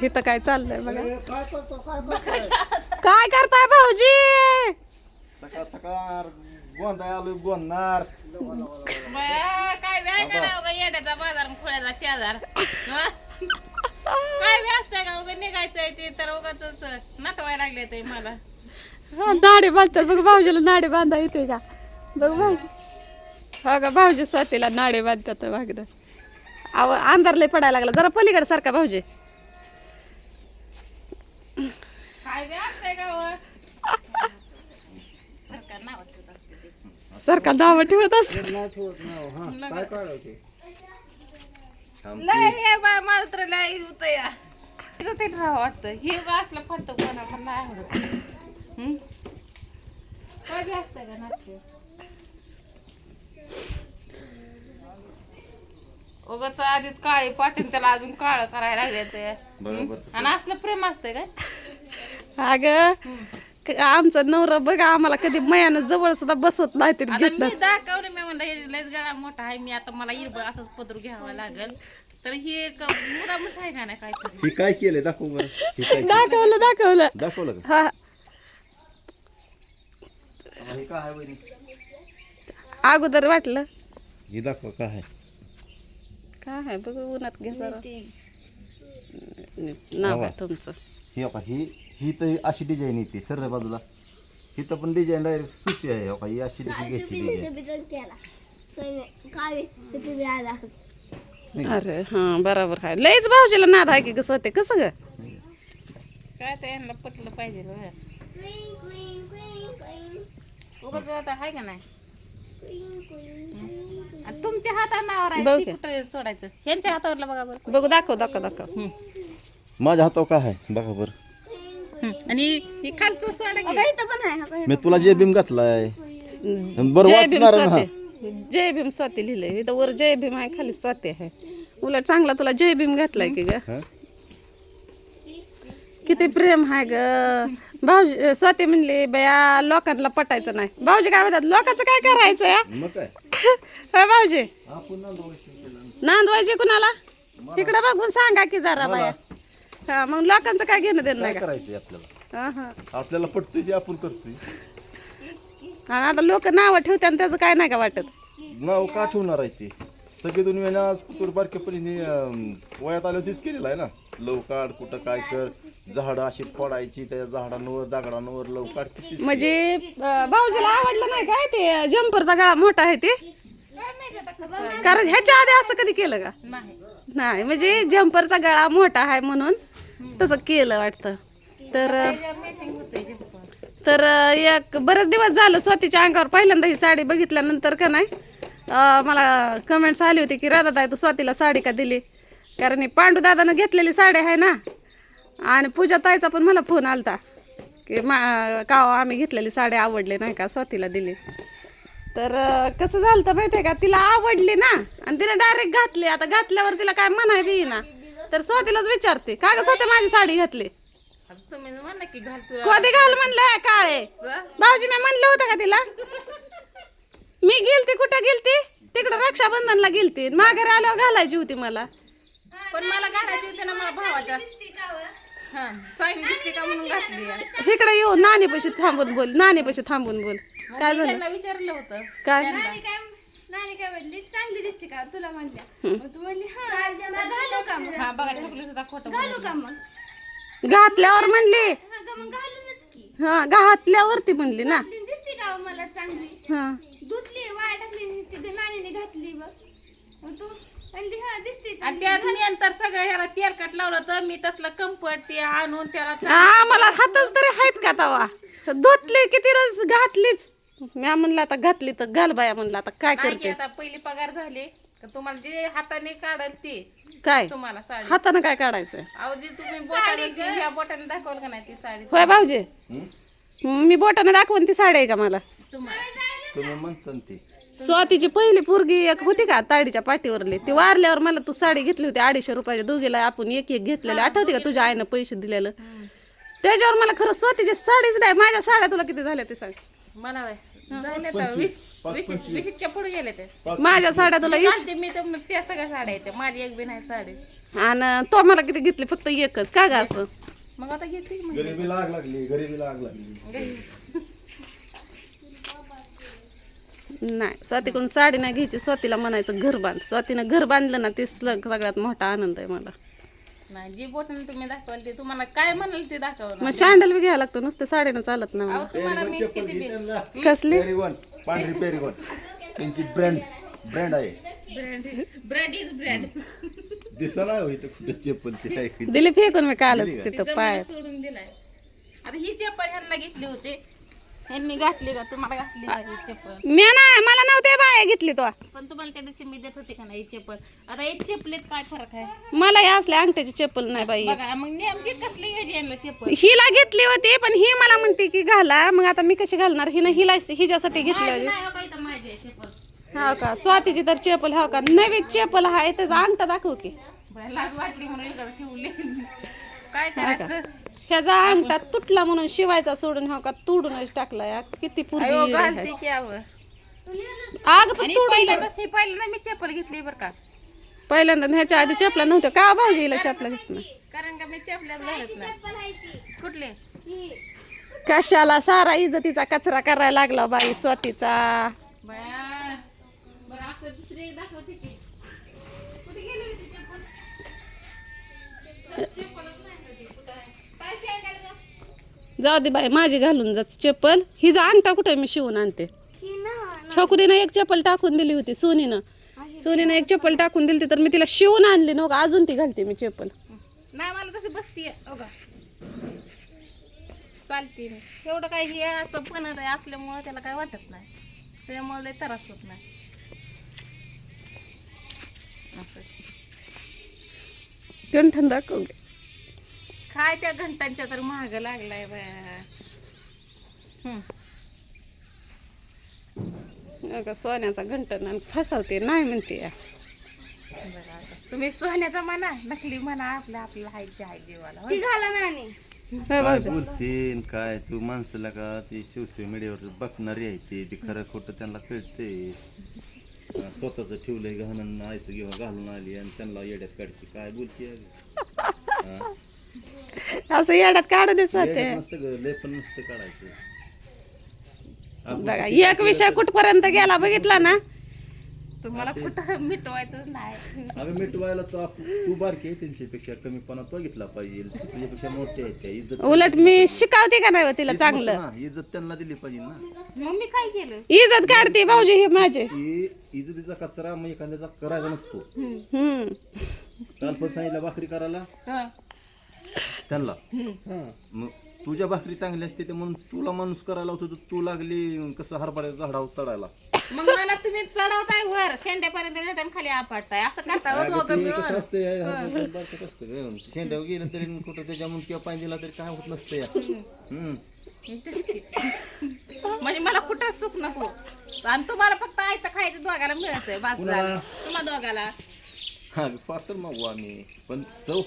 हे तर काय चाललंय बघा. काय करतो काय करतोय काय करताय भाऊजी? सकाळ सकाळ गोंधाय आलोय गोंधणार. काय व्याय करावं का येड्याचा बाजार खुळ्याचा शेजार? काय व्याज असतंय का उगा निघायचंय ते तर उगाच नटवाय लागले ते मला. हा, नाडे बांधतात. बघ भाऊजीला नाडे बांधा येते का? बघ भाऊजी. हो का भाऊजी स्वतःला नाडे बांधतात मागणं अहो अंधार लय पडायला लागला. जरा पलीकडे सारखा भाऊजी काय व्याज असतंय का व? सरकार नावात ठेवत असते ते. सारखा नावं ठेवत असत नाही ठेवत नाव हा काय काढायचे लय हे बा मला तर लय होत या. तिथं ते राहावं वाटतं. हे असलं फालतू कोणा मला नाही आवडत. हं? काय बी असतंय का नाट्य उगाच आधीच काळे पाटील त्याला अजून काळ करायला लागले ते. बरोबर. आणि असलं प्रेम असतंय काय? अग आमचं नवरा बघा आम्हाला कधी मयानं जवळ सुद्धा बसवत नाही तरी आता घेत मी दाखवले मी म्हणलं हे लयच गळा मोठा आहे मी आता मला इरबळ असंच पत्र घ्यावं लागेल. तर हे एक मुरामच आहे का नाही काहीतरी? ही काय केलंय? दाखव बरं. ही काय केलंय? दाखवलं दाखवलं. दाखवलं का? हा. हे काय आहे बहिणी अगोदर वाटलं. ही दाखव काय आहे? काय आहे? बघ उन्हात घे जरा. नाव आहे तुमचं. ही ही ही तर अशी डिझाईन येते सरळ बाजूला. ही तर पण डिझाईन डायरेक्ट सुती आहे हो का ही अशी देखील घ्यायची डिझाईन अरे हा बरोबर आहे. लयच भाऊजीला नाद आहे की कसं होते कसं ग? काय तर यांना पटलं पाहिजे उगाच आता आहे का नाही? आणि तुमच्या हाता नावावर आहे बघ ती की. कुठं सोडायचं? ह्यांच्या हातावरला बघा बरं. बघू दाखव दाखव दाखव. माझ्या हातावर काय आहे? बघा बरं. आणि ही खालचं सोडा की. मी तुला जे बीम घातलाय. बरं जय भीम वाचणार ना. स्वाती. जय भीम स्वाती लिहिलंय. इथं वर जय भीम आहे खाली स्वाती आहे. उलट चांगला तुला जय भीम घातलाय की ग? हा? किती प्रेम आहे ग. भाऊजी स्वाती म्हणली बया लोकांना पटायचं नाही. भाऊजी काय म्हणतात लोकांचं काय करायचं या मग काय? होय भाऊजी. नांदवायचे कुणाला? तिकडे बघून सांगा की जरा बाया. हा मग लोकांचं काय घेणं देणं नाही काय का? करायचंय आपल्याला? हा हा. आपल्याला पटतंय ते आपण करतोय. आणि आता लोक नावं ठेवते आणि त्याचं काय नाही का वाटत? नाव का ठेवणार आहे ते? सगळे दोन वेळा आज पुतूर बारकेपणी वयात आल्यावर तीच केलेलं आहे ना? लव काढ कुठं काय कर झाडं अशी पडायची त्या झाडांवर दगडांवर लव काढ किती म्हणजे अं, भाऊजीला आवडलं नाही काय ते? जम्परचा गळा मोठा आहे ते? कारण ह्याच्या आधी असं कधी केलं का? नाही. नाही म्हणजे जम्परचा गळा मोठा आहे म्हणून तसं केलं वाटतं. तर तर एक बरेच दिवस झालं स्वतःच्या अंगावर पहिल्यांदा ही साडी बघितल्यानंतर का नाही मला कमेंट्स आली होती की राधाताई तू स्वातीला साडी का दिली? कारण ही पांडू दादानं घेतलेली साडी आहे ना. आणि पूजा ताईचा पण मला फोन आलता की मा का हो, आम्ही घेतलेली साडी आवडली नाही का स्वातीला दिली? तर कसं झालं तर माहिती आहे का तिला आवडली ना आणि तिला डायरेक्ट घातली. आता घातल्यावर तिला काय म्हणाय बी ना तर स्वातीलाच विचारते. का ग स्वतः माझी साडी घातली? आता तुम्ही म्हणलं की घाल तुला. कधी घाल म्हणलं काळे? भाऊजी मी म्हणलं होतं का तिला? मी गेलती कुठं गेलती? तिकडं रक्षाबंधनला गेलती. माघारी आल्यावर घालायची होती मला. पण मला घालायची होती ना मला भावाच्या. हा चांगली दिसते का म्हणून घातली आहे. इकडे येऊ नानी पैसे थांबून बोल नानी पैसे थांबून बोल. मग काय मी झालं? त्यांना विचारलं होतं. काय? नानी काय म्हणली चांगली दिसते का? तुला म्हणल्या. मग तू म्हणली हा घालू का मग? हा बघा छकुली सुद्धा खोटं घालू का मग? घातल्यावर म्हणली. हा मग घालूनच की. हा घातल्यावरती म्हणली ना. घातली दिसते का मला चांगली? हा. धुतली वाया टाकली ती नानीने घातली बघ. मग तू म्हणली हा दिसते आणि नंतर सगळं ह्याला तेलकट लावलं तर मी तसलं कम्फर्ट ते आणून त्याला आम्हाला हातच तरी आहेत का तवा? धुतली किती रस घातलीच. मी म्हणलं आता घातली तर घाल बाया म्हणलं आता काय नाही करते? आता पहिली पगार झाली तर तुम्हाला जे हाताने काढल ते काय? तुम्हाला साडी. हातानं काय काढायचं अहो जी तुम्ही बोटाने ह्या बोटाने दाखवलं का नाही ती साडी? होय भाऊजी. मी बोटाने दाखवून ती साडी आहे का मला? तुम्हाला. तुम्ही म्हणता ना ते. स्वातीची पहिली पोरगी एक होती का ताडीच्या पाठीवरली? ती वारल्यावर मला तू साडी घेतली होती अडीचशे रुपयाच्या दोघीला आपण एक एक घेतलेली. आठवते का तुझ्या आईनं पैसे दिलेलं? त्याच्यावर मला खरं स्वातीची साडीच नाही माझ्या साड्या तुला किती झाल्या ते सांग. मला वय झाले तर वीस वीस वीस इतक्या पुढे गेले ते. माझ्या साड्या तुला इश घालते मी तर त्या सगळ्या साड्या येते माझी एक बी नाही साडी. आणि तो मला किती घेतली? फक्त एकच. का ग असं? मग आता घेते की मग. गरिबी लाग लागली गरिबी लाग लागली. नाही स्वातीकडून साडी नाही घ्यायची. स्वातीला म्हणायचं घर बांध. स्वातीनं घर बांधलं ना तेच सगळ्यात मोठा आनंद आहे मला. नाही जी बोटने तुम्ही दाखवाल ते तुम्हाला काय म्हणाल ते दाखवणार मग शँडल बी घ्यायला लागतं नुसतं साडीनं चालत ना अहो तुम्हाला मी किती बी कसली? पेरीवन पांढरी पेरीवन त्यांची ब्रँड ब्रँड आहे. ब्रँड इज ब्रँड दिसना होई तर कुठे चप्पलची आहे. दिली फेकून मी कालच तिथं पाय. सोडून दिलाय. आता ही चप्पल ह्यांना घेतली होती. घातली का? तुम्हाला घातली का ही चप्पल? मी नाही मला नव्हते बाया घेतली तो. पण तुम्हाला त्या दिवशी मी देत होते का नाही ही चप्पल? आता एक चप्पलीत काय फरक आहे? मला या असल्या अंगठ्याची चप्पल नाही बाई. बघा मग नेमकी कसली घ्यायची यांना चप्पल? हिला घेतली होती पण ही मला म्हणते की घाला. मग आता मी कशी घालणार? हिनं हिला हिच्यासाठी घेतली होती. नाही हो का इथं माझी आहे चप्पल. हो का? स्वातीची तर चप्पल हो का? नवी चप्पल आहे त्याचा अंगठा दाखव की. बाई, लाज वाटली म्हणून इकडे ठेवली. काय करायचं? ह्याचा अंगठा तुटला म्हणून शिवायचा सोडून हो का तुडूनच टाकला या? किती अयो पूर्वी घालते की आवं. आग पण आणि तुडून पहिल्यांदा ही पहिल्यांदा मी चप्पल घेतली बरं का. पहिल्यांदा ह्याच्या आधी चपला नव्हत्या का भाऊजी हिला चपला घेत नाही? कारण का मी चपल्यात घालत नाही. कुठले? कशाला सारा इज्जतीचा कचरा करायला लागला बाई स्वातीचा? बया बरं असं दुसरी एक दाखवते की. कुठे गेली होती चप्पल? चप्पलच नाही होती कुठं आहे? काय सांगायला गं? जाऊ दे बाई माझी घालून जात चप्पल. हिचा अंगठा कुठे मी शिवून आणते. ही ना. छोकरीनं एक चप्पल टाकून दिली होती सोनीनं. सोनीनं एक चप्पल टाकून दिली तर मी तिला शिवून आणली नव्हतं अजून ती घालते मी चप्पल. नाही मला तशी बसतीये. बघा चालते एवढं काय हे असं पण असल्यामुळं त्याला काय वाटत नाही. त्यामुळे त्रास होत नाही. असं. गंठन दाखव. काय त्या घंटांच्या तर महाग लागलाय बाया. सोन्याचा घंटन आणि फसवते नाही म्हणते. या. तुम्ही सोन्याचा म्हणा नकली म्हणा आपलं आपलं हाय ते हाय. जीवाला. ती घाला नानी होय काय बोलते काय तू माणसाला का ती सोशल मीडियावर बघणारी आहे ती ती खरं खोटं त्यांना कळते स्वतःच ठेवलंय घालून आयचं किंवा घालून आली आणि त्यांना येड्यात काढते. काय बोलते असं येड्यात काढू दे स्वाती येड्यात नसतं ग लय पण नसतं काढायचं. आपण बघा एक विषय कुठपर्यंत गेला बघितला ना? तुम्हाला कुठं मिटवायचंच नाही. अगं मिटवायला तो आप- तू बारकी त्यांच्यापेक्षा कमीपणा तो घेतला पाहिजे. तुझ्यापेक्षा मोठे आहेत त्या इज्जत उलट मी शिकवते का नाही हो तिला चांगलं? इज्जत त्यांना दिली पाहिजे ना. मग मी काय केलं? इज्जत काढते भाऊजी हे माझे. की इज्जतीचा कचरा मग एखाद्याचा करायचा नसतो. हम्म. काल पण सांगितलं भाकरी करायला. हं. त्यांना. मग तुझ्या भाकरी चांगली असते ते म्हणून तुला माणूस करायला होतं तर तू लागली कसं हरभऱ्याच्या झाडावर चढायला. मग मला तुम्ही चढवताय वर शेंड्यापर्यंत नेताय आणि खाली आपटताय. असं करता हो दोघं ते मिळून. कसं असतं या हरभऱ्याच्या बारकात असतं ग. शेंड्यावर गेलं तरी कुठं त्याच्यामुळे किंवा पाणी दिला तरी काय होत नसतं या. हम्म. तेच की. म्हणजे मला कुठं सुख नको. आणि तुम्हाला फक्त आयतं खायचं दोघाला मिळतंय बस झालं. तुम्हाला दोघाला. हा पार्सल मागू आम्ही. पण चव